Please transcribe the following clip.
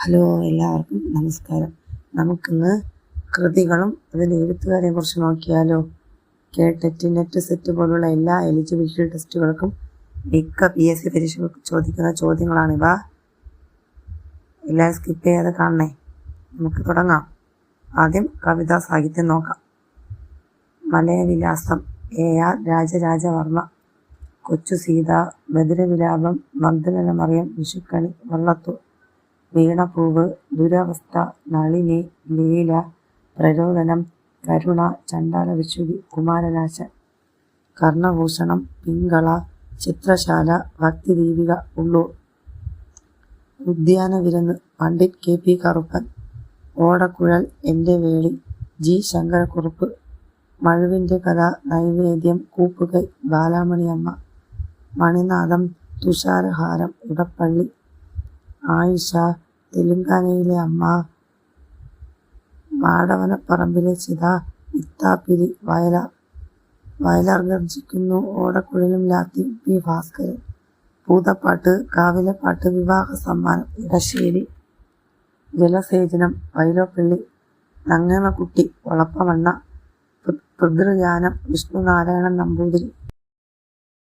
Hello എല്ലാവർക്കും നമസ്കാരം. നമുക്കിന്ന് കൃതികളും അതിന്റെ എഴുത്തുകാരെയും കുറിച്ച് നോക്കിയാലോ? കേട്ടറ്റ് നെറ്റ് സെറ്റ് പോലുള്ള എല്ലാ എലിജിബിലിറ്റി ടെസ്റ്റുകൾക്കും മിക്ക പി എസ് സി പരീക്ഷകൾക്ക് ചോദിക്കുന്ന ചോദ്യങ്ങളാണിവ എല്ലാം സ്കിപ്പ് ചെയ്യാതെ കാണണേ. നമുക്ക് തുടങ്ങാം. ആദ്യം കവിതാ സാഹിത്യം നോക്കാം. മലയവിലാസം എ ആർ രാജരാജവർമ്മ കൊച്ചു സീത ബദിരവിലാപം മന്ദനമറിയം വിഷുക്കണി വള്ളത്തൂർ വീണപൂവ് ദുരവസ്ഥ നളിനി ലീല പ്രരോദനം കരുണ ചണ്ടാല വിശുദ്ധി കുമാരനാശൻ കർണഭൂഷണം പിങ്കള ചിത്രശാല ഭക്തിദീപിക ഉള്ളൂർ. ഉദ്യാന വിരുന്ന് പണ്ഡിറ്റ് കെ പി കറുപ്പൻ ഓടക്കുഴൽ എന്റെ വേളി ജി ശങ്കരക്കുറുപ്പ് മഴുവിന്റെ കഥ നൈവേദ്യം കൂപ്പുകൈ ബാലാമണിയമ്മ മണിനാഥം തുഷാരഹാരം ഇടപ്പള്ളി ആയിഷ തെലുങ്കാനയിലെ അമ്മ മാടവനപ്പറമ്പിലെ ചിത ഇത്താപ്പിരി വയല വയലാർ ഗർജിക്കുന്നു ഓടക്കുഴലും ലാത്തി പി ഭാസ്കരൻ പൂതപ്പാട്ട് കാവിലപ്പാട്ട് വിവാഹ സമ്മാനം ഇടശ്ശേരി ജലസേചനം വൈലോപ്പള്ളി നങ്ങേമക്കുട്ടി ഒളപ്പമണ്ണ പൃഥ്വിജാനം വിഷ്ണുനാരായണൻ നമ്പൂതിരി